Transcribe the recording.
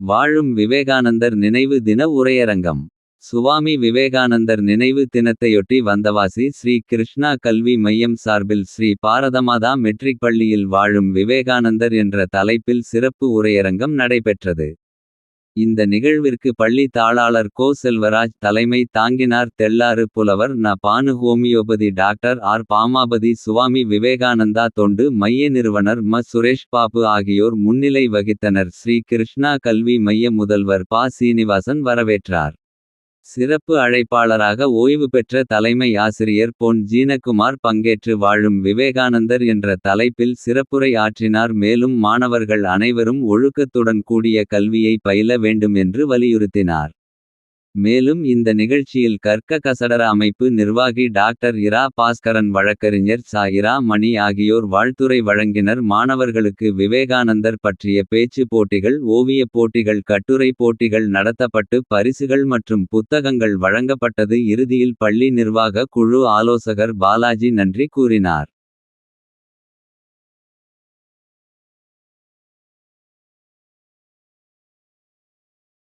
வாழும் விவேகானந்தர் நினைவு தின உரையரங்கம். சுவாமி விவேகானந்தர் நினைவு தினத்தையொட்டி வந்தவாசி ஸ்ரீ கிருஷ்ணா கல்வி மையம் சார்பில் ஸ்ரீ பாரதமாதா மெட்ரிக் பள்ளியில் வாழும் விவேகானந்தர் என்ற தலைப்பில் சிறப்பு உரையரங்கம் நடைபெற்றது. இந்த நிகழ்விற்கு பள்ளி தாளாளர் கோ செல்வராஜ் தலைமை தாங்கினார் தெள்ளாறு புலவர் ந. Banu homeopathy doctor R. Bamapathi Swami Vivekananda தொண்டு மைய நிறுவனர் ம. சுரேஷ் பாபு ஆகியோர் முன்னிலை வகித்தனர். ஸ்ரீ கிருஷ்ணா கல்வி மைய முதல்வர் பா. சீனிவாசன் வரவேற்றார். சிறப்பு அழைப்பாளராக ஓய்வு பெற்ற தலைமை ஆசிரியர் பொன் ஜீனகுமார் பங்கேற்று வாழும் விவேகானந்தர் என்ற தலைப்பில் சிறப்புரை ஆற்றினார் மேலும் மாணவர்கள் அனைவரும் ஒழுக்கத்துடன் கூடிய கல்வியை பயில வேண்டும் என்று வலியுறுத்தினார். மேலும் இந்த நிகழ்ச்சியில் கற்க கசடர அமைப்பு நிர்வாகி டாக்டர் இரா பாஸ்கரன் வழக்கறிஞர் சா. இரா மணி ஆகியோர் வாழ்த்துரை வழங்கினர். மாணவர்களுக்கு விவேகானந்தர் பற்றிய பேச்சு போட்டிகள் ஓவியப் போட்டிகள் கட்டுரை போட்டிகள் நடத்தப்பட்டு பரிசுகள் மற்றும் புத்தகங்கள் வழங்கப்பட்டது. இறுதியில் பள்ளி நிர்வாக குழு ஆலோசகர் பாலாஜி நன்றி கூறினார்.